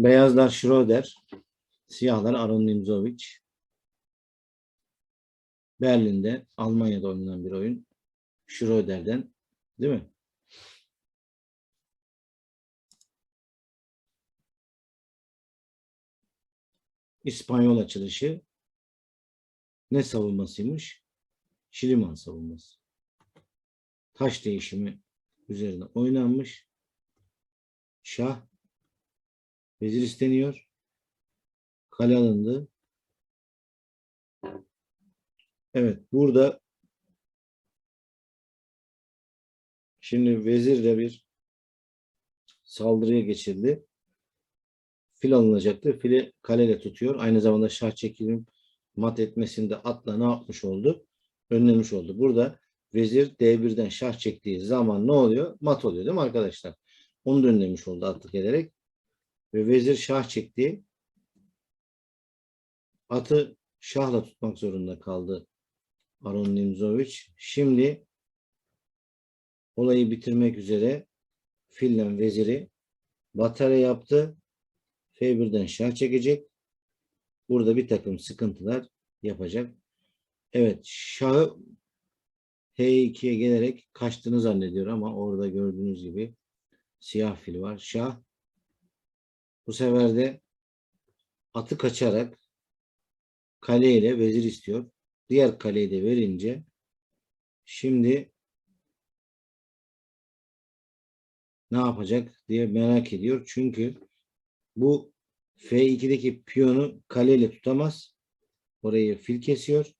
Beyazlar Schroeder, siyahlar Aron Nimzovic. Berlin'de, Almanya'da oynanan bir oyun. Schroeder'den, değil mi? İspanyol açılışı ne savunmasıymış? Şiliman savunması. Taş değişimi üzerine oynanmış. Şah vezir isteniyor. Kale alındı. Evet burada şimdi vezir de bir saldırıya geçildi. Fil alınacaktı. Fili kaleyle tutuyor. Aynı zamanda şah çekilim mat etmesinde atla ne yapmış oldu? Önlemiş oldu. Burada vezir D1'den şah çektiği zaman ne oluyor? Mat oluyor değil mi arkadaşlar? Onu da önlemiş oldu atlık ederek. Ve vezir şah çekti. Atı şahla tutmak zorunda kaldı Aron Nimzovic. Şimdi olayı bitirmek üzere fille veziri batarya yaptı. F1'den şah çekecek. Burada bir takım sıkıntılar yapacak. Evet şahı H2'ye gelerek kaçtığını zannediyor ama orada gördüğünüz gibi siyah fil var. Şah bu sefer de atı kaçarak kaleyle vezir istiyor. Diğer kaleyi de verince şimdi ne yapacak diye merak ediyor. Çünkü bu F2'deki piyonu kaleyle tutamaz. Orayı fil kesiyor.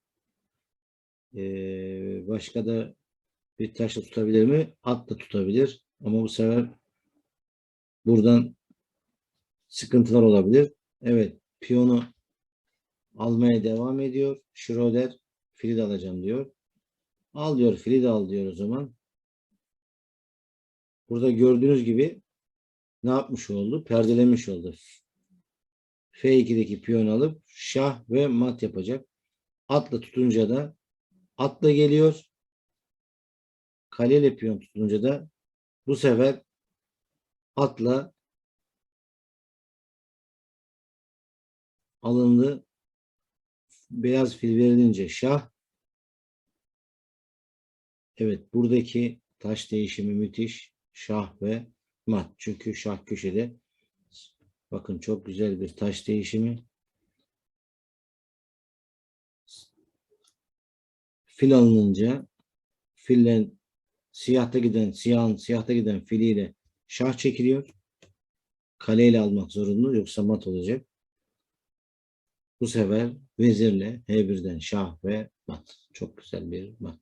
Ee, başka da bir taşla tutabilir mi? Atla tutabilir. Ama bu sefer buradan sıkıntılar olabilir. Evet. Piyonu almaya devam ediyor. Schroeder fili de alacağım diyor. Al diyor. Fili de al diyor o zaman. Burada gördüğünüz gibi ne yapmış oldu? Perdelemiş oldu. F2'deki piyon alıp şah ve mat yapacak. Atla tutunca da atla geliyor. Kaleyle piyon tutunca da bu sefer atla alındı. Beyaz fil verilince şah. Evet buradaki taş değişimi müthiş. Şah ve mat. Çünkü şah köşede. Bakın çok güzel bir taş değişimi. Fil alınınca fillen siyahta giden siyahın siyahta giden filiyle şah çekiliyor. Kaleyle almak zorunlu yoksa mat olacak. Bu sefer vezirle H1'den şah ve mat. Çok güzel bir mat.